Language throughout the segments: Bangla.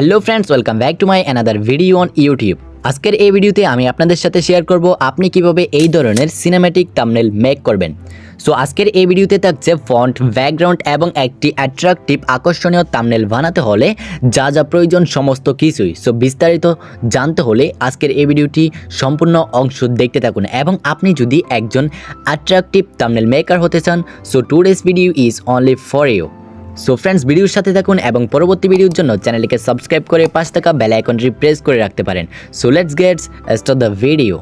Hello friends welcome back to my another video on YouTube আজকের এই ভিডিওতে আমি আপনাদের সাথে শেয়ার করব আপনি কীভাবে এই ধরনের সিনেম্যাটিক তামনেল মেক করবেন। সো আজকের এই ভিডিওতে থাকছে ফন্ট ব্যাকগ্রাউন্ড এবং একটি অ্যাট্রাকটিভ আকর্ষণীয় থাম্বনেল বানাতে হলে যা যা প্রয়োজন সমস্ত কিছুই। সো বিস্তারিত জানতে হলে আজকের এই ভিডিওটি সম্পূর্ণ অংশ দেখতে থাকুন এবং আপনি যদি একজন অ্যাট্রাকটিভ তামনেল মেকার হতে চান so today's video is only for you so friends ভিডিওর সাথে থাকুন এবং পরবর্তী ভিডিওর জন্য চ্যানেলটিকে সাবস্ক্রাইব করে পাশ থাকা বেল আইকনটি প্রেস করে রাখতে পারেন। So let's gets start the video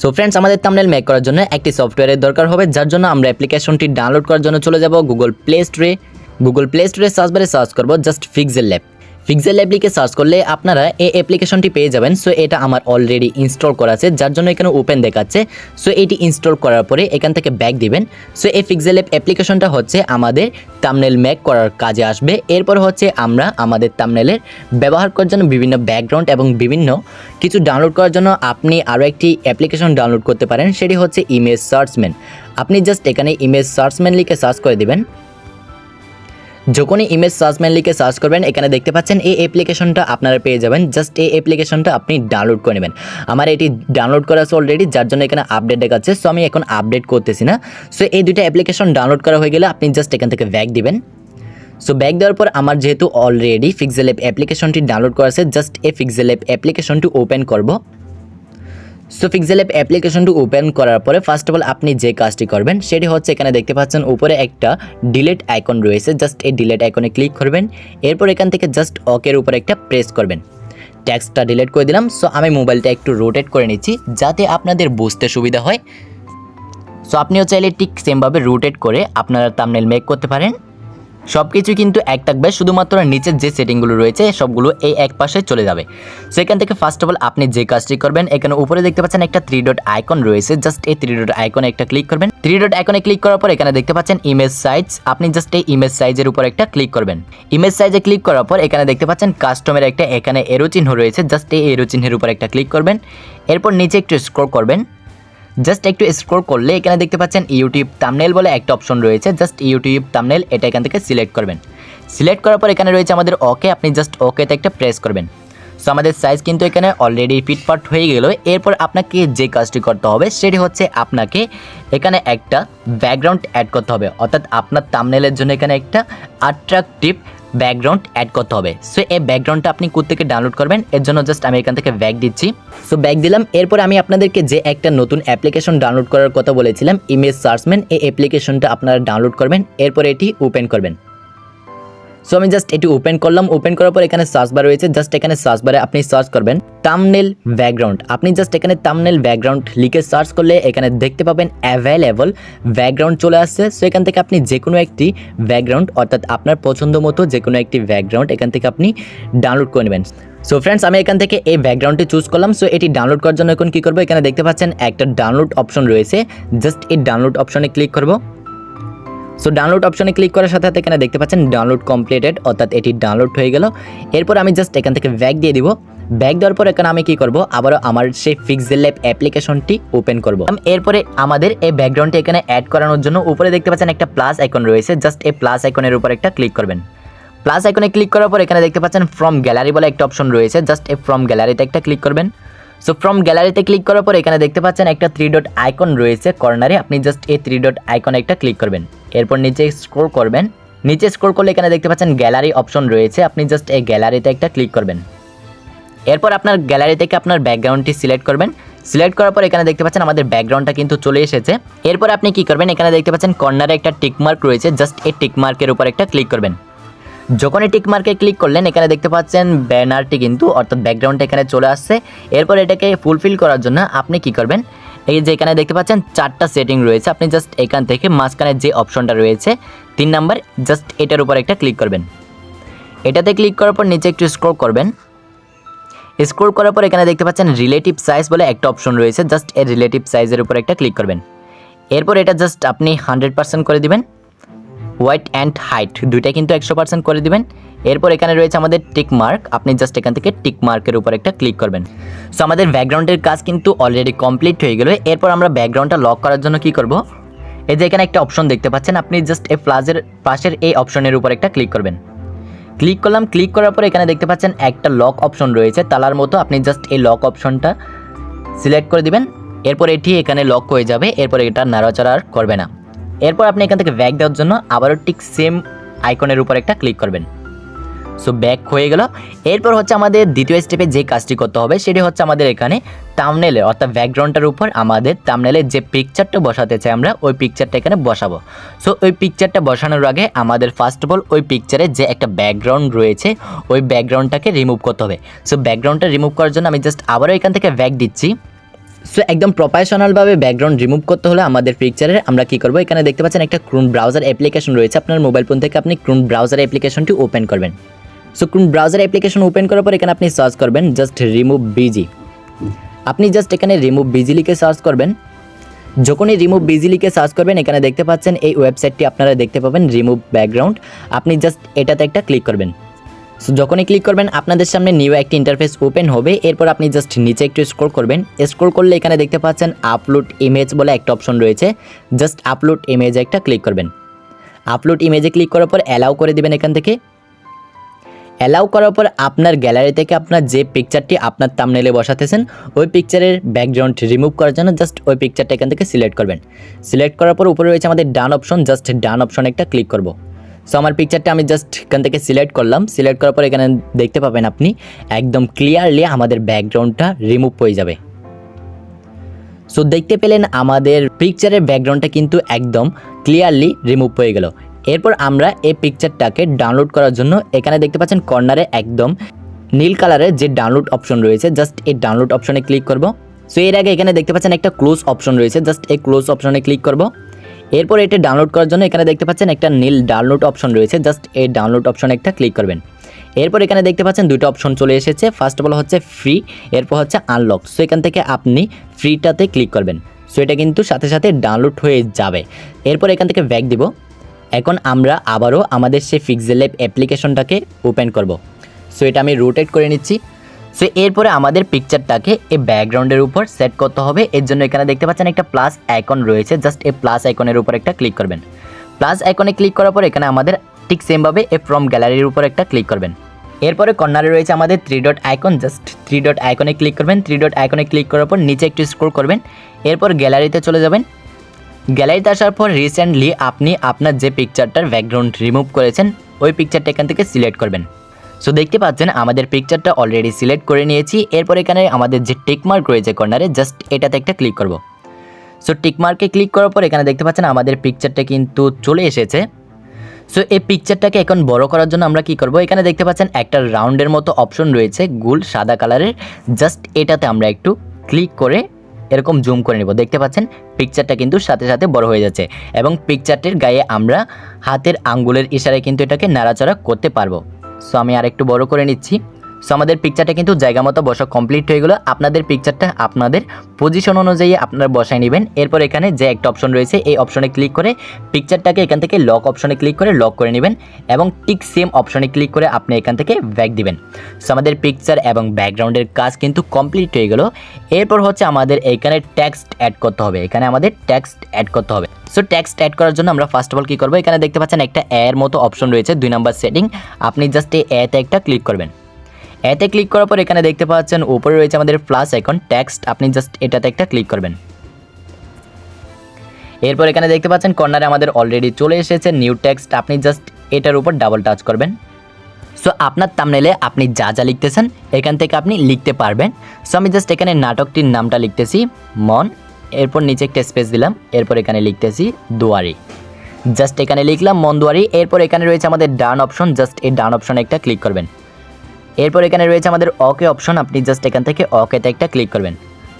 so friends আমাদের থাম্বনেল মেক করার জন্য একটি সফটওয়্যারের দরকার হবে, যার জন্য আমরা অ্যাপ্লিকেশনটি ডাউনলোড করার জন্য চলে যাব গুগল প্লে স্টোরে গুগল প্লে স্টোরে সার্চ বারে সার্চ করব just pixel lab pixel lab লিখে সার্চ করলে আপনারা এই অ্যাপ্লিকেশনটি পেয়ে যাবেন। সো এটা আমার অলরেডি ইনস্টল করা আছে, যার জন্য এখানে ওপেন দেখাচ্ছে। সো এটি ইনস্টল করার পরে এখান থেকে ব্যাক দিবেন। সো এই ফিক্সেল ল্যাব অ্যাপ্লিকেশনটা হচ্ছে আমাদের তামনেল ম্যাক করার কাজে আসবে। এরপর হচ্ছে আমরা আমাদের তামনেলের ব্যবহার করার জন্য বিভিন্ন ব্যাকগ্রাউন্ড এবং বিভিন্ন কিছু ডাউনলোড করার জন্য আপনি আরও একটি অ্যাপ্লিকেশন ডাউনলোড করতে পারেন, সেটি হচ্ছে ইমেজ সার্চম্যান আপনি জাস্ট এখানে ইমেজ সার্চম্যান লিখে সার্চ করে দিবেন। যখনই ইমেজ সার্চম্যান লিখে সার্চ করবেন, এখানে দেখতে পাচ্ছেন এই অ্যাপ্লিকেশনটা আপনারা পেয়ে যাবেন। জাস্ট এই অ্যাপ্লিকেশনটা আপনি ডাউনলোড করে নেবেন। আমার এটি ডাউনলোড করা আছে অলরেডি যার জন্য এখানে আপডেট দেখাচ্ছে। সো আমি এখন আপডেট করতেছি না। সো এই দুইটা অ্যাপ্লিকেশন ডাউনলোড করা হয়ে গেলে আপনি জাস্ট এখান থেকে ব্যাক দিবেন। সো ব্যাক দেওয়ার পর আমার যেহেতু অলরেডি ফিক্সেল অ্যাপ অ্যাপ্লিকেশনটি ডাউনলোড করা আছে জাস্ট এই ফিক্সেল অ্যাপ অ্যাপ্লিকেশনটি ওপেন করব। সো পিক্সেল অ্যাপ অ্যাপ্লিকেশনটি ওপেন করার পরে ফার্স্ট অফ অল আপনি যে কাজটি করবেন, সেটি হচ্ছে এখানে দেখতে পাচ্ছেন উপরে একটা ডিলেট আইকন রয়েছে। জাস্ট এই ডিলেট আইকনে ক্লিক করবেন। এরপর এখান থেকে জাস্ট অকের উপর একটা প্রেস করবেন। ট্যাক্সটা ডিলেট করে দিলাম। সো আমি মোবাইলটা একটু রোটেট করে নিচ্ছি, যাতে আপনাদের বুঝতে সুবিধা হয়। সো আপনিও চাইলে ঠিক সেমভাবে রোটেট করে আপনারা তামনেল মেক করতে পারেন। সব কিছু কিন্তু এক থাকবে, শুধুমাত্র নিচের যে সেটিংগুলো রয়েছে, সবগুলো এই এক পাশে চলে যাবে। সেখান থেকে ফার্স্ট অফ অল আপনি যে কাজটি করবেন, এখানে উপরে দেখতে পাচ্ছেন একটা থ্রি ডট আইকন রয়েছে জাস্ট এই থ্রি ডট আইকনে একটা ক্লিক করবেন। থ্রি ডট আইকনে ক্লিক করার পর এখানে দেখতে পাচ্ছেন ইমেজ সাইজ আপনি জাস্ট এই ইমেজ সাইজের উপর একটা ক্লিক করবেন। ইমেজ সাইজে ক্লিক করার পর এখানে দেখতে পাচ্ছেন কাস্টমের একটা এখানে এরো চিহ্ন রয়েছে জাস্ট এই এরো চিহ্নের উপর একটা ক্লিক করবেন। এরপর নিচে একটু স্ক্রল করবেন। জাস্ট একটু স্ক্রল করলে এখানে দেখতে পাচ্ছেন ইউটিউব তামনেল বলে একটা অপশন রয়েছে। জাস্ট ইউটিউব তামনেল এটা এখান থেকে সিলেক্ট করবেন। সিলেক্ট করার পর এখানে রয়েছে আমাদের ওকে আপনি জাস্ট ওকেতে একটা প্রেস করবেন। সো আমাদের সাইজ কিন্তু এখানে অলরেডি ফিটপাট হয়ে গেল। এরপর আপনাকে যে কাজটি করতে হবে, সেটি হচ্ছে আপনাকে এখানে একটা ব্যাকগ্রাউন্ড অ্যাড করতে হবে। অর্থাৎ আপনার তামনেলের জন্য এখানে একটা অ্যাট্রাকটিভ ব্যাকগ্রাউন্ড অ্যাড করতে হবে। সো এই ব্যাকগ্রাউন্ডটা আপনি থেকে ডাউনলোড করবেন? এর জন্য জাস্ট আমি এখান থেকে ব্যাক দিচ্ছি। সো ব্যাক দিলাম। এরপর আমি আপনাদেরকে যে একটা নতুন অ্যাপ্লিকেশন ডাউনলোড করার কথা বলেছিলাম ইমেজ সার্চম্যান এই অ্যাপ্লিকেশনটা আপনারা ডাউনলোড করবেন। এরপর এটি ওপেন করবেন। সো আমি জাস্ট এটি ওপেন করলাম। ওপেন করার পর এখানে সার্চ বার রয়েছে। জাস্ট এখানে সার্চ বারে আপনি সার্চ করবেন তামনেল ব্যাকগ্রাউন্ড আপনি জাস্ট এখানে তামনেল ব্যাকগ্রাউন্ড লিখে সার্চ করলে এখানে দেখতে পাবেন অ্যাভেলেবল ব্যাকগ্রাউন্ড চলে আসছে। সো এখান থেকে আপনি যে কোনো একটি ব্যাকগ্রাউন্ড অর্থাৎ আপনার পছন্দ মতো যে কোনো একটি ব্যাকগ্রাউন্ড এখান থেকে আপনি ডাউনলোড করে নেবেন। সো ফ্রেন্ডস আমি এখান থেকে এই ব্যাকগ্রাউন্ডটি চুজ করলাম। সো এটি ডাউনলোড করার জন্য এখন কী করব? এখানে দেখতে পাচ্ছেন একটা ডাউনলোড অপশন রয়েছে। জাস্ট এই ডাউনলোড অপশনে ক্লিক করব। সো ডাউনলোড অপশনে ক্লিক করার সাথে সাথে এখানে দেখতে পাচ্ছেন ডাউনলোড কমপ্লিটেড অর্থাৎ এটি ডাউনলোড হয়ে গেল। এরপর আমি জাস্ট এখান থেকে ব্যাক দিয়ে দিব। ব্যাক দেওয়ার পর এখানে আমি কি করব? আবারও আমার সেই ফিক্সেল ল্যাব অ্যাপ্লিকেশনটি ওপেন করব। এরপরে আমাদের এই ব্যাকগ্রাউন্ডটি এখানে অ্যাড করানোর জন্য উপরে দেখতে পাচ্ছেন একটা প্লাস আইকন রয়েছে। জাস্ট এই প্লাস আইকনের উপর একটা ক্লিক করবেন। প্লাস আইকনে ক্লিক করার পর এখানে দেখতে পাচ্ছেন ফ্রম গ্যালারি বলে একটা অপশন রয়েছে। জাস্ট এই ফ্রম গ্যালারিতে একটা ক্লিক করবেন। সো ফ্রম গ্যালারিতে ক্লিক করার পর এখানে দেখতে পাচ্ছেন একটা থ্রি ডট আইকন রয়েছে কর্নারে আপনি জাস্ট এই থ্রি ডট আইকনে একটা ক্লিক করবেন। এরপর নিচে স্ক্রোল করবেন। নিচে স্ক্রোল করলে এখানে দেখতে পাচ্ছেন গ্যালারি অপশন রয়েছে। আপনি জাস্ট এই গ্যালারিতে একটা ক্লিক করবেন। এরপর আপনার গ্যালারি থেকে আপনার ব্যাকগ্রাউন্ডটি সিলেক্ট করবেন। সিলেক্ট করার পর এখানে দেখতে পাচ্ছেন আমাদের ব্যাকগ্রাউন্ডটা কিন্তু চলে এসেছে। এরপর আপনি কি করবেন? এখানে দেখতে পাচ্ছেন কর্নারে একটা টিকমার্ক রয়েছে। জাস্ট এই টিকমার্কের উপর একটা ক্লিক করবেন। যখন এই টিক মার্কে ক্লিক করলেন, এখানে দেখতে পাচ্ছেন ব্যানারটি কিন্তু, অর্থাৎ ব্যাকগ্রাউন্ডটা এখানে চলে আসছে। এরপর এটাকে ফুলফিল করার জন্য আপনি কি করবেন? এই যে এখানে দেখতে পাচ্ছেন, চারটা সেটিং রয়েছে। আপনি জাস্ট এখান থেকে মাঝখানে যে অপশনটা রয়েছে, তিন নাম্বার জাস্ট এটার উপর একটা ক্লিক করবেন। এটাতে ক্লিক করার পর নিচে একটু স্ক্রল করবেন। স্ক্রল করার পর এখানে দেখতে পাচ্ছেন রিলেটিভ সাইজ বলে একটা অপশন রয়েছে। জাস্ট এর রিলেটিভ সাইজের উপর একটা ক্লিক করবেন। এরপর এটা জাস্ট আপনি হান্ড্রেড পার্সেন্ট করে দিবেন। হোয়াইট অ্যান্ড হাইট দুইটা কিন্তু একশো পার্সেন্ট করে দিবেন। এরপর এখানে রয়েছে আমাদের টিক মার্ক আপনি জাস্ট এখান থেকে টিক মার্কের উপর একটা ক্লিক করবেন। সো আমাদের ব্যাকগ্রাউন্ডের কাজ কিন্তু অলরেডি কমপ্লিট হয়ে গেল। এরপর আমরা ব্যাকগ্রাউন্ডটা লক করার জন্য কি করব? এই যে এখানে একটা অপশন দেখতে পাচ্ছেন, আপনি জাস্ট এই প্লাজের পাশের এই অপশনের উপর একটা ক্লিক করবেন। ক্লিক করলাম ক্লিক করার পর এখানে দেখতে পাচ্ছেন একটা লক অপশন রয়েছে। তালার মতো আপনি জাস্ট এই লক অপশনটা সিলেক্ট করে দিবেন। এরপর এটি এখানে লক হয়ে যাবে। এরপর এটা নাড়াচাড়া করবে না। এরপর আপনি এখান থেকে ব্যাক দেওয়ার জন্য আবারও ঠিক সেম আইকনের উপর একটা ক্লিক করবেন। সো ব্যাক হয়ে গেল। এরপর হচ্ছে আমাদের দ্বিতীয় স্টেপে যে কাজটি করতে হবে, সেটি হচ্ছে আমাদের এখানে তামনেলে অর্থাৎ ব্যাকগ্রাউন্ডটার উপর আমাদের তামনেলে যে পিকচারটা বসাতে চাই আমরা, ওই পিকচারটা এখানে বসাবো। সো ওই পিকচারটা বসানোর আগে আমাদের ফার্স্ট অফ অল ওই পিকচারে যে একটা ব্যাকগ্রাউন্ড রয়েছে, ওই ব্যাকগ্রাউন্ডটাকে রিমুভ করতে হবে। সো ব্যাকগ্রাউন্ডটা রিমুভ করার জন্য আমি জাস্ট আবারও এখান থেকে ব্যাক দিচ্ছি। সো একদম প্রফেশনালভাবে ব্যাকগ্রাউন্ড রিমুভ করতে হলে আমাদের পিকচারে আমরা কি করব? এখানে দেখতে পাচ্ছেন একটা ক্রুন ব্রাউজার অ্যাপ্লিকেশন রয়েছে। আপনার মোবাইল ফোন থেকে আপনি ক্রুন ব্রাউজার অ্যাপ্লিকেশনটি ওপেন করবেন। So chrome browser application open করার পর এখানে আপনি সার্চ করবেন জাস্ট রিমুভ বিজি আপনি জাস্ট এখানে রিমুভ বিজি লিখে সার্চ করবেন। যখনই রিমুভ বিজি লিখে সার্চ করবেন, এখানে দেখতে পাচ্ছেন এই ওয়েবসাইটটি আপনারা দেখতে পাবেন রিমুভ ব্যাকগ্রাউন্ড আপনি জাস্ট এটাতে একটা ক্লিক করবেন। সো যখনই ক্লিক করবেন, আপনাদের সামনে নিউ একটি ইন্টারফেস ওপেন হবে। এরপর আপনি জাস্ট নিচে একটু স্ক্রল করবেন। স্ক্রল করলে এখানে দেখতে পাচ্ছেন আপলোড ইমেজ বলে একটা অপশন রয়েছে। জাস্ট আপলোড ইমেজে একটা ক্লিক করবেন। আপলোড ইমেজে ক্লিক করার পর অ্যালাউ করে দিবেন এখান থেকে। অ্যালাউ করার পর আপনার গ্যালারি থেকে আপনার যে পিকচারটি আপনার তামনেলে বসাতেছেন, ওই পিকচারের ব্যাকগ্রাউন্ড রিমুভ করার জন্য জাস্ট ওই পিকচারটা এখান থেকে সিলেক্ট করবেন। সিলেক্ট করার পর উপরে রয়েছে আমাদের done option just done option একটা ক্লিক করব। সো আমার পিকচারটা আমি জাস্ট এখান থেকে সিলেক্ট করলাম। সিলেক্ট করার পর এখানে দেখতে পাবেন আপনি, একদম ক্লিয়ারলি আমাদের ব্যাকগ্রাউন্ডটা রিমুভ হয়ে যাবে। সো দেখতে পেলেন আমাদের পিকচারের ব্যাকগ্রাউন্ডটা কিন্তু একদম ক্লিয়ারলি রিমুভ হয়ে গেল। এরপর আমরা এই পিকচারটাকে ডাউনলোড করার জন্য এখানে দেখতে পাচ্ছেন কর্নারে একদম নীল কালারের যে ডাউনলোড অপশন রয়েছে জাস্ট এই ডাউনলোড অপশনে ক্লিক করব। সো এর আগে এখানে দেখতে পাচ্ছেন একটা ক্লোজ অপশন রয়েছে জাস্ট এই ক্লোজ অপশনে ক্লিক করব। এরপর এটা ডাউনলোড করার জন্য এখানে দেখতে পাচ্ছেন একটা নীল ডাউনলোড অপশন রয়েছে। জাস্ট এই ডাউনলোড অপশন একটা ক্লিক করবেন। এরপর এখানে দেখতে পাচ্ছেন দুটো অপশন চলে এসেছে। ফার্স্ট অফ অল হচ্ছে ফ্রি এরপর হচ্ছে আনলক সো এখান থেকে আপনি ফ্রিটাতে ক্লিক করবেন। সো এটা কিন্তু সাথে সাথে ডাউনলোড হয়ে যাবে। এরপর এখান থেকে ব্যাক দিব। এখন আমরা আবারও আমাদের সেই পিক্সেল ল্যাব অ্যাপ্লিকেশনটাকে ওপেন করব। সো এটা আমি রোটেট করে নিচ্ছি। সো এরপরে আমাদের পিকচারটাকে এই ব্যাকগ্রাউন্ডের উপর সেট করতে হবে। এর জন্য এখানে দেখতে পাচ্ছেন একটা প্লাস আইকন রয়েছে। জাস্ট এই প্লাস আইকনের উপর একটা ক্লিক করবেন। প্লাস আইকনে ক্লিক করার পর এখানে আমাদের ঠিক সেমভাবে এ ফ্রম গ্যালারির উপর একটা ক্লিক করবেন। এরপরে কর্নারে রয়েছে আমাদের three dot icon just three dot আইকনে ক্লিক করবেন। থ্রি ডট আইকনে ক্লিক করার পর নিচে একটু স্ক্রল করবেন। এরপর গ্যালারিতে চলে যাবেন। গ্যালারিতে আসার পর রিসেন্টলি আপনি আপনার যে পিকচারটার ব্যাকগ্রাউন্ড রিমুভ করেছেন, ওই পিকচারটা এখান থেকে সিলেক্ট করবেন। সো দেখতে পাচ্ছেন, আমাদের পিকচারটা অলরেডি সিলেক্ট করে নিয়েছি। এরপর এখানে আমাদের যে টিকমার্ক রয়েছে কর্নারে জাস্ট এটাতে একটা ক্লিক করব। সো টিকমার্কে ক্লিক করার পর এখানে দেখতে পাচ্ছেন, আমাদের পিকচারটা কিন্তু চলে এসেছে। সো এই পিকচারটাকে এখন বড় করার জন্য আমরা কি করব? এখানে দেখতে পাচ্ছেন, একটা রাউন্ডের মতো অপশন রয়েছে গোল সাদা কালারের জাস্ট এটাতে আমরা একটু ক্লিক করে এরকম জুম করে নেব। দেখতে পাচ্ছেন পিকচারটা কিন্তু সাথে সাথে বড় হয়ে যাচ্ছে। এবং পিকচারটির গায়ে আমরা হাতের আঙ্গুলের ইশারায় কিন্তু এটাকে নাড়াচাড়া করতে পারব। সো আমি আর একটু বড় করে নিচ্ছি। সো আমাদের পিকচারটা কিন্তু জায়গা মতো বসা কমপ্লিট হয়ে গেলো। আপনাদের পিকচারটা আপনাদের পজিশন অনুযায়ী আপনারা বসায় নেবেন। এরপর এখানে যে একটা অপশন রয়েছে, এই অপশনে ক্লিক করে পিকচারটাকে এখান থেকে লক অপশনে ক্লিক করে লক করে নেবেন এবং ঠিক সেম অপশনে ক্লিক করে আপনি এখান থেকে ব্যাক দিবেন। সো আমাদের পিকচার এবং ব্যাকগ্রাউন্ডের কাজ কিন্তু কমপ্লিট হয়ে গেল। এরপর হচ্ছে আমাদের এখানে টেক্সট অ্যাড করতে হবে। এখানে আমাদের টেক্সট অ্যাড করতে হবে। সো টেক্সট অ্যাড করার জন্য আমরা ফার্স্ট অফ অল কী করব? এখানে দেখতে পাচ্ছেন একটা এর মতো অপশন রয়েছে, দুই নাম্বার সেটিং আপনি জাস্ট এই এতে একটা ক্লিক করবেন। এতে ক্লিক করার পর এখানে দেখতে পাচ্ছেন, উপরে রয়েছে আমাদের প্লাস আইকন টেক্সট আপনি জাস্ট এটাতে একটা ক্লিক করবেন। এরপর এখানে দেখতে পাচ্ছেন কর্নারে আমাদের অলরেডি চলে এসেছে নিউ টেক্সট আপনি জাস্ট এটার উপর ডাবল টাচ করবেন। সো আপনার তামনেলে আপনি যা যা লিখতেছেন, এখান থেকে আপনি লিখতে পারবেন। সো আমি জাস্ট এখানে নাটকটির নামটা লিখতেছি, মন, এরপর নিচে একটা স্পেস দিলাম, এরপর এখানে লিখতেছি, দুয়ারি। জাস্ট এখানে লিখলাম, মন দুয়ারি, এরপর এখানে রয়েছে আমাদের ডান অপশন জাস্ট এই ডান অপশনে একটা ক্লিক করবেন। এরপর এখানে রয়েছে আমাদের অকে অপশন, আপনি জাস্ট এখান থেকে অকেতে একটা ক্লিক করবেন।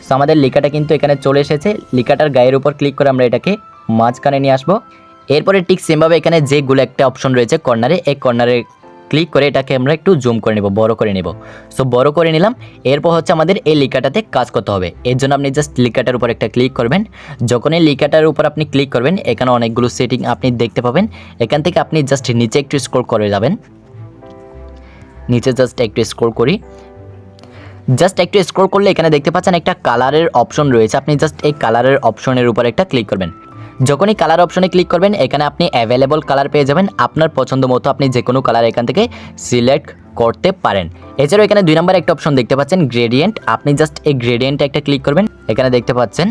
সো আমাদের লেখাটা কিন্তু এখানে চলে এসেছে। লেখাটার গায়ের উপর ক্লিক করে আমরা এটাকে মাঝখানে নিয়ে আসব। এরপরে ঠিক সেমভাবে এখানে যেগুলো একটা অপশন রয়েছে কর্নারে এই কর্নারে ক্লিক করে এটাকে আমরা একটু জুম করে নেব, বড় করে নেব। সো বড় করে নিলাম। এরপর হচ্ছে আমাদের এই লিকাটাতে কাজ করতে হবে। এর জন্য আপনি জাস্ট লিকাটার উপর একটা ক্লিক করবেন। যখন এই লেখাটার উপর আপনি ক্লিক করবেন, এখানে অনেকগুলো সেটিং আপনি দেখতে পাবেন। এখান থেকে আপনি জাস্ট নিচে একটু স্ক্রল করে যাবেন। নিচে জাস্ট একটু স্ক্রল করি। জাস্ট একটু স্ক্রল করলে এখানে দেখতে পাচ্ছেন একটা কালারের অপশন রয়েছে। আপনি জাস্ট এই কালারের অপশনের উপর একটা ক্লিক করবেন। যখনই কালার অপশনে ক্লিক করবেন, এখানে আপনি অ্যাভেলেবল কালার পেয়ে যাবেন। আপনার পছন্দ মতো আপনি যে কোনো কালার এখান থেকে সিলেক্ট করতে পারেন। এছাড়াও এখানে দুই নম্বর একটা অপশন দেখতে পাচ্ছেন গ্রেডিয়েন্ট আপনি জাস্ট এই গ্রেডিয়েন্টে একটা ক্লিক করবেন। এখানে দেখতে পাচ্ছেন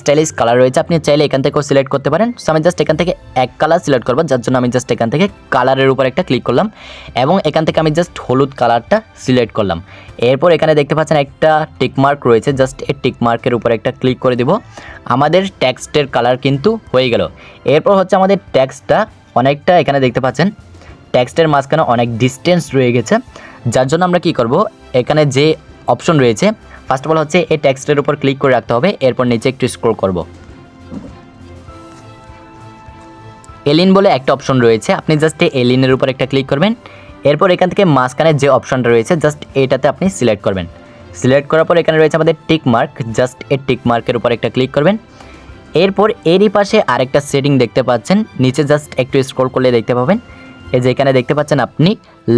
স্টাইলিশ কালার রয়েছে, আপনি চাইলে এখান থেকেও সিলেক্ট করতে পারেন। সো আমি জাস্ট এখান থেকে এক কালার সিলেক্ট করব, যার জন্য আমি জাস্ট এখান থেকে কালারের উপর একটা ক্লিক করলাম। এবং এখান থেকে আমি জাস্ট হলুদ কালারটা সিলেক্ট করলাম। এরপর এখানে দেখতে পাচ্ছেন একটা টিকমার্ক রয়েছে জাস্ট এই টিকমার্কের উপর একটা ক্লিক করে দিব। আমাদের টেক্সটের কালার কিন্তু হয়ে গেল। এরপর হচ্ছে আমাদের টেক্সটটা অনেকটা এখানে দেখতে পাচ্ছেন টেক্সটের মাঝখানে অনেক ডিস্টেন্স রয়ে গেছে। যার জন্য আমরা কি করব, এখানে যে অপশন রয়েছে ফার্স্ট অফ অল হচ্ছে, এই টেক্সটের উপর ক্লিক করে রাখতে হবে, এরপর নিচে একটু স্ক্রল করব। এলিন বলে একটা অপশন রয়েছে, আপনি জাস্ট এলিনের উপর একটা ক্লিক করবেন, এরপর এখান থেকে মাঝখানে যে অপশনটা রয়েছে জাস্ট এটাতে আপনি সিলেক্ট করবেন। সিলেক্ট করার পর এখানে রয়েছে আমাদের টিক মার্ক জাস্ট এই টিক মার্কের উপর একটা ক্লিক করবেন। এরপর এরই পাশে আরেকটা সেটিং দেখতে পাচ্ছেন, নিচে জাস্ট একটু স্ক্রল করলে দেখতে পাবেন। এই যে এখানে দেখতে পাচ্ছেন আপনি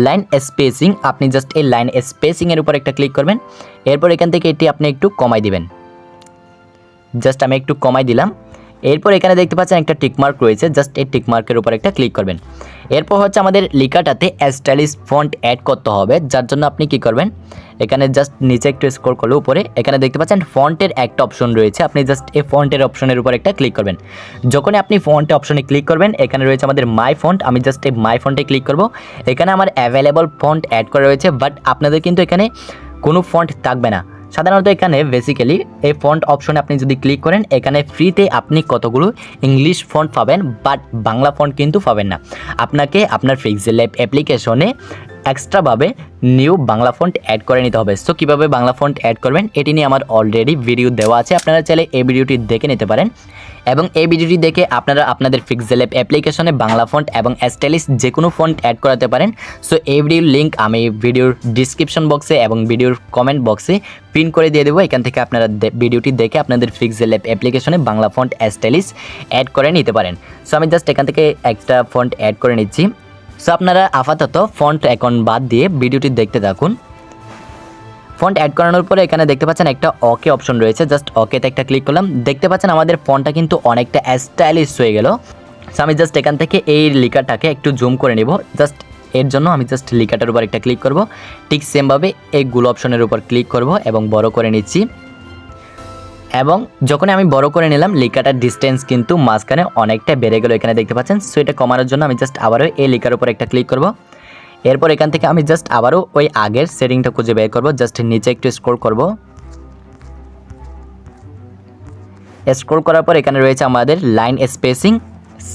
লাইন স্পেসিং, আপনি জাস্ট এই লাইন স্পেসিংয়ের উপর একটা ক্লিক করবেন। এরপর এখান থেকে এটি আপনি একটু কমাই দিবেন। জাস্ট আমি একটু কমাই দিলাম। এরপর এখানে দেখতে পাচ্ছেন একটা টিকমার্ক রয়েছে জাস্ট এই টিকমার্কের উপর একটা ক্লিক করবেন। এরপর হচ্ছে আমাদের লিকাটাতে স্টাইলিশ ফন্ট অ্যাড করতে হবে, যার জন্য আপনি কি করবেন? এখানে জাস্ট নিচে একটু স্কোর করলে উপরে, এখানে দেখতে পাচ্ছেন ফন্টের একটা অপশন রয়েছে, আপনি জাস্ট এই ফন্টের অপশনের উপর একটা ক্লিক করবেন। যখনই আপনি ফন্টে অপশনে ক্লিক করবেন, এখানে রয়েছে আমাদের মাই ফন্ট আমি জাস্ট এই মাই ফন্টে ক্লিক করব। এখানে আমার অ্যাভেলেবল ফন্ট অ্যাড করা রয়েছে বাট আপনাদের কিন্তু এখানে কোনো ফন্ট থাকবে না। সাধারণত এখানে বেসিক্যালি এই ফন্ট অপশনে আপনি যদি ক্লিক করেন, এখানে ফ্রিতে আপনি কতগুলো ইংলিশ ফন্ট পাবেন বাট বাংলা ফন্ট কিন্তু পাবেন না। আপনাকে আপনার ফিক্সেল অ্যাপ অ্যাপ্লিকেশনে এক্সট্রাভাবে নিউ বাংলা ফন্ট অ্যাড করে নিতে হবে। সো কীভাবে বাংলা ফন্ট অ্যাড করবেন, এটি নিয়ে আমার অলরেডি ভিডিও দেওয়া আছে। আপনারা চাইলে এই ভিডিওটি দেখে নিতে পারেন। এবং এই ভিডিওটি দেখে আপনারা আপনাদের ফিক্সেল অ্যাপ অ্যাপ্লিকেশনে বাংলা ফন্ট এবং স্টাইলিশ যে কোনো ফন্ট অ্যাড করাতে পারেন। সো এই ভিডিওর লিঙ্ক আমি ভিডিওর ডিসক্রিপশন বক্সে এবং ভিডিওর কমেন্ট বক্সে পিন করে দিয়ে দেবো। এখান থেকে আপনারা ভিডিওটি দেখে আপনাদের অ্যাপ অ্যাপ্লিকেশনে বাংলা ফন্ট স্টাইলিশ অ্যাড করে নিতে পারেন। সো আমি জাস্ট এখান থেকে একটা ফন্ট অ্যাড করে নিচ্ছি। সো আপনারা আপাতত ফন্ট এখন বাদ দিয়ে ভিডিওটি দেখতে থাকুন। ফন্ট অ্যাড করানোর পরে এখানে দেখতে পাচ্ছেন একটা ওকে অপশন রয়েছে। জাস্ট ওকেতে একটা ক্লিক করলাম। দেখতে পাচ্ছেন আমাদের ফন্টটা কিন্তু অনেকটা স্টাইলিশ হয়ে গেল। সো আমি জাস্ট এখান থেকে এই লিখাটাকে একটু জুম করে নিব। জাস্ট এর জন্য আমি জাস্ট লিখাটার উপর একটা ক্লিক করব। ঠিক সেমভাবে এই গুলো অপশনের উপর ক্লিক করব এবং বড় করে নিচ্ছি। এবং যখন আমি বড় করে নিলাম লিকাটার ডিস্টেন্স কিন্তু মাঝখানে অনেকটা বেড়ে গেল এখানে দেখতে পাচ্ছেন। সো এটা কমানোর জন্য আমি জাস্ট আবারও এই লিকার উপর একটা ক্লিক করব। এরপর এখান থেকে আমি জাস্ট আবারও ওই আগের সেটিংটা খুঁজে বের করব। জাস্ট নিচে একটু স্ক্রোল করব। স্ক্রোল করার পর এখানে রয়েছে আমাদের লাইন স্পেসিং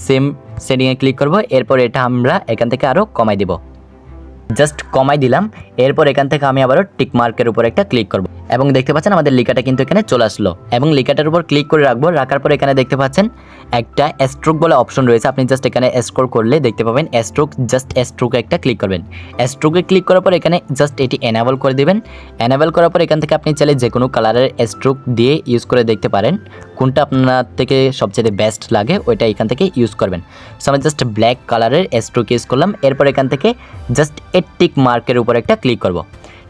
সেম সেটিংয়ে ক্লিক করব। এরপর এটা আমরা এখান থেকে আরও কমাই দিব। জাস্ট কমাই দিলাম। এরপর এখান থেকে আমি আবারও টিক মার্কের উপর একটা ক্লিক করব। এবং দেখতে পাচ্ছেন আমাদের লিকাটা কিন্তু এখানে চলে আসলো। এবং লিকাটার উপর ক্লিক করে রাখব, রাখার পর এখানে দেখতে পাচ্ছেন একটা স্ট্রোক বলে অপশন রয়েছে। আপনি জাস্ট এখানে স্ক্রল করলে দেখতে পাবেন স্ট্রোক জাস্ট স্ট্রোকে একটা ক্লিক করবেন। স্ট্রোকে ক্লিক করার পর এখানে জাস্ট এটি এনাবল করে দেবেন। এনাবল করার পর এখান থেকে আপনি চাইলে যে কোনো কালারের স্ট্রোক দিয়ে ইউজ করে দেখতে পারেন। কোনটা আপনার থেকে সবচেয়ে বেস্ট লাগে, ওইটা এখান থেকে ইউজ করবেন। সো আমি জাস্ট ব্ল্যাক কালারের স্ট্রোক ইউজ করলাম। এরপর এখান থেকে জাস্ট এ টিক মার্কের উপর একটা ক্লিক করব।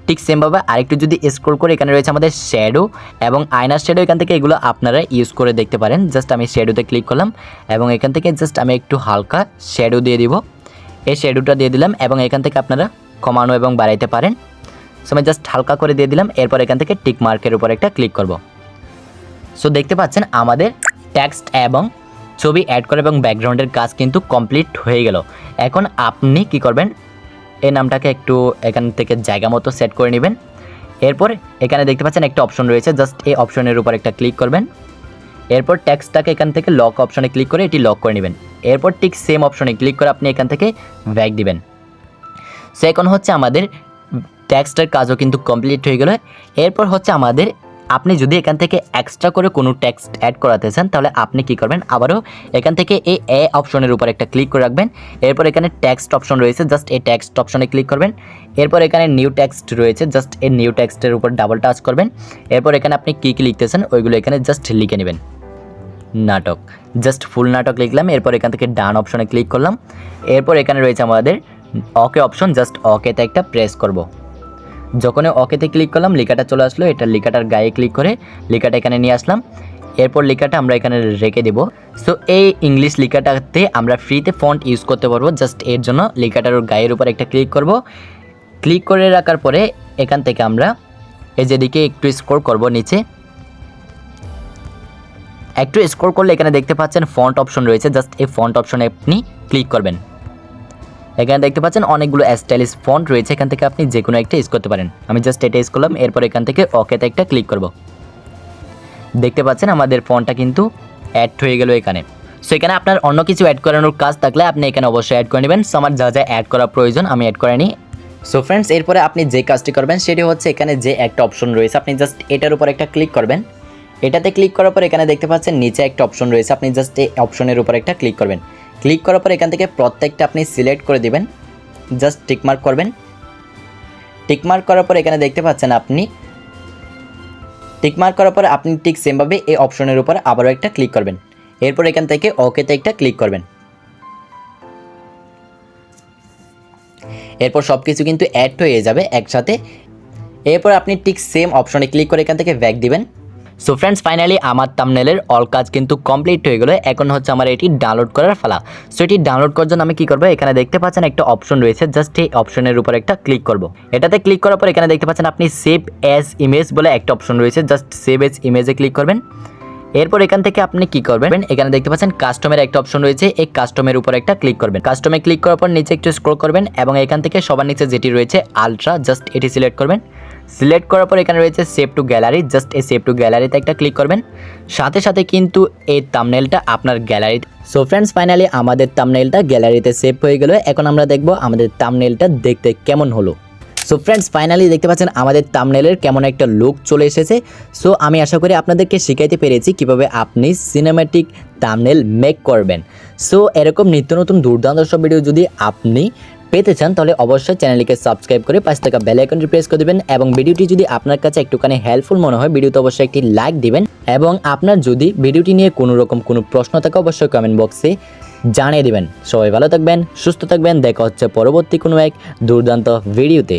ঠিক সেমভাবে আরেকটু যদি স্ক্রল করে এখানে রয়েছে আমাদের শ্যাডো এবং আয়নার শ্যাডো এখান থেকে এগুলো আপনারা ইউজ করে দেখতে পারেন। জাস্ট আমি শ্যাডোতে ক্লিক করলাম এবং এখান থেকে জাস্ট আমি একটু হালকা শ্যাডো দিয়ে দিব। এই শ্যাডোটা দিয়ে দিলাম এবং এখান থেকে আপনারা কমানো এবং বাড়াইতে পারেন। সো আমি জাস্ট হালকা করে দিয়ে দিলাম, এরপর এখান থেকে টিক মার্কের উপর একটা ক্লিক করব। সো দেখতে পাচ্ছেন আমাদের টেক্সট এবং ছবি অ্যাড করা এবং ব্যাকগ্রাউন্ডের কাজ কিন্তু কমপ্লিট হয়ে গেল। এখন আপনি কি করবেন? এই নামটাকে একটু এখান থেকে জায়গা মতো সেট করে নেবেন। এরপর এখানে দেখতে পাচ্ছেন একটা অপশন রয়েছে জাস্ট এই অপশনের উপর একটা ক্লিক করবেন। এরপর ট্যাক্সটাকে এখান থেকে লক অপশনে ক্লিক করে এটি লক করে নেবেন। এরপর ঠিক সেম অপশনে ক্লিক করে আপনি এখান থেকে ব্যাক দিবেন। সো এখন হচ্ছে আমাদের ট্যাক্সটার কাজও কিন্তু কমপ্লিট হয়ে গেল। এরপর হচ্ছে আমাদের আপনি যদি এখান থেকে এক্সট্রা করে কোনো টেক্সট অ্যাড করাতে চান, তাহলে আপনি কি করবেন? আবারও এখান থেকে এই এ অপশনের উপর একটা ক্লিক করে রাখবেন। এরপর এখানে টেক্সট অপশন রয়েছে জাস্ট এই টেক্সট অপশনে ক্লিক করবেন। এরপর এখানে নিউ টেক্সট রয়েছে জাস্ট এই নিউ টেক্সটের উপর ডাবল টাচ করবেন। এরপর এখানে আপনি কী কী লিখতেছেন ওইগুলো এখানে জাস্ট লিখে নেবেন। নাটক জাস্ট ফুল নাটক লিখলাম, এরপর এখান থেকে ডান অপশনে ক্লিক করলাম। এরপর এখানে রয়েছে আমাদের ওকে অপশন জাস্ট ওকেতে একটা প্রেস করব। যখনই ওকেতে ক্লিক করলাম, লেখাটা চলে আসলো। এটা লেখাটার গায়ে ক্লিক করে লেখাটা এখানে নিয়ে আসলাম। এরপর লেখাটা আমরা এখানে রেখে দেব। সো এই ইংলিশ লেখাটাতে আমরা ফ্রিতে ফন্ট ইউজ করতে পারব। জাস্ট এর জন্য লেখাটার গায়ের উপর একটা ক্লিক করব। ক্লিক করে রাখার পরে এখান থেকে আমরা এই যেদিকে একটু স্ক্রল করব নিচে। একটু স্ক্রল করলে এখানে দেখতে পাচ্ছেন ফন্ট অপশন রয়েছে। জাস্ট এই ফন্ট অপশনে আপনি ক্লিক করবেন। এখানে দেখতে পাচ্ছেন অনেকগুলো স্টাইলিশ ফন্ট রয়েছে, এখান থেকে আপনি যে কোনো একটা ইউজ করতে পারেন। আমি জাস্ট এটা ইউজ করলাম, এরপর এখান থেকে ওকেতে একটা ক্লিক করব। দেখতে পাচ্ছেন আমাদের ফন্টটা কিন্তু অ্যাড হয়ে গেল এখানে। সো এখানে আপনার অন্য কিছু অ্যাড করানোর কাজ থাকলে আপনি এখানে অবশ্যই অ্যাড করে নেবেন। সো আমার যা যা অ্যাড করা প্রয়োজন আমি অ্যাড করে নিই। সো ফ্রেন্ডস এরপরে আপনি যে কাজটি করবেন সেটি হচ্ছে এখানে যে একটা অপশন রয়েছে, আপনি জাস্ট এটার উপর একটা ক্লিক করবেন। এটাতে ক্লিক করার পর এখানে দেখতে পাচ্ছেন নিচে একটা অপশন রয়েছে, আপনি জাস্ট এই অপশনের উপর একটা ক্লিক করবেন। ক্লিক করার পর এখান থেকে প্রত্যেকটা আপনি সিলেক্ট করে দিবেন। জাস্ট টিকমার্ক করবেন। টিকমার্ক করার পর এখানে দেখতে পাচ্ছেন আপনি। টিকমার্ক করার পর আপনি ঠিক সেমভাবে এই অপশনের উপর আবারও একটা ক্লিক করবেন। এরপর এখান থেকে ওকেতে একটা ক্লিক করবেন। এরপর সব কিছু কিন্তু অ্যাড হয়ে যাবে একসাথে। এরপর আপনি ঠিক সেম অপশনে ক্লিক করে এখান থেকে ব্যাক দিবেন। সো ফ্রেন্ডস ফাইনালি আমার তামনেলের অল কাজ কিন্তু কমপ্লিট হয়ে গেলো। এখন হচ্ছে আমার এটি ডাউনলোড করার ফেলা। সো এটি ডাউনলোড করার জন্য আমি কী করব? এখানে দেখতে পাচ্ছেন একটা অপশন রয়েছে। জাস্ট এই অপশনের উপর একটা ক্লিক করব। এটাতে ক্লিক করার পর এখানে দেখতে পাচ্ছেন আপনি সেভ অ্যাজ ইমেজ বলে একটা অপশন রয়েছে। জাস্ট সেভ এজ ইমেজে ক্লিক করবেন। এরপর এখান থেকে আপনি কি করবেন? এখানে দেখতে পাচ্ছেন কাস্টমের একটা অপশন রয়েছে। এই কাস্টমের উপর একটা ক্লিক করবেন। কাস্টমে ক্লিক করার পর নিচে একটু স্ক্রল করবেন এবং এখান থেকে সবার নিচে যেটি রয়েছে আলট্রা জাস্ট এটি সিলেক্ট করবেন। সিলেক্ট করার পর এখানে রয়েছে সেভ টু গ্যালারি জাস্ট এই সেভ টু গ্যালারিতে একটা ক্লিক করবেন। সাথে সাথে কিন্তু এই তামনেলটা আপনার গ্যালারি সো ফ্রেন্ডস ফাইনালি আমাদের তামনেলটা গ্যালারিতে সেভ হয়ে গেল। এখন আমরা দেখব আমাদের তামনেলটা দেখতে কেমন হলো। সো ফ্রেন্ডস ফাইনালি দেখতে পাচ্ছেন আমাদের তামনেলের কেমন একটা লুক চলে এসেছে। সো আমি আশা করি আপনাদেরকে শিখাইতে পেরেছি কীভাবে আপনি সিনেম্যাটিক তামনেল মেক করবেন। সো এরকম নিত্য নতুন দুর্দান্ত সব ভিডিও যদি আপনি পেতে চান, তাহলে অবশ্যই চ্যানেলটিকে সাবস্ক্রাইব করে পাশে থাকা বেল আইকনটি প্রেস করে দেবেন এবং ভিডিওটি যদি আপনার কাছে একটুখানি হেল্পফুল মনে হয়, ভিডিওতে অবশ্যই একটি লাইক দিবেন এবং আপনার যদি ভিডিওটি নিয়ে কোনো রকম কোনো প্রশ্ন থাকে, অবশ্যই কমেন্ট বক্সে জানিয়ে দিবেন। সবাই ভালো থাকবেন, সুস্থ থাকবেন, দেখা হচ্ছে পরবর্তী কোনো এক দুর্দান্ত ভিডিওতে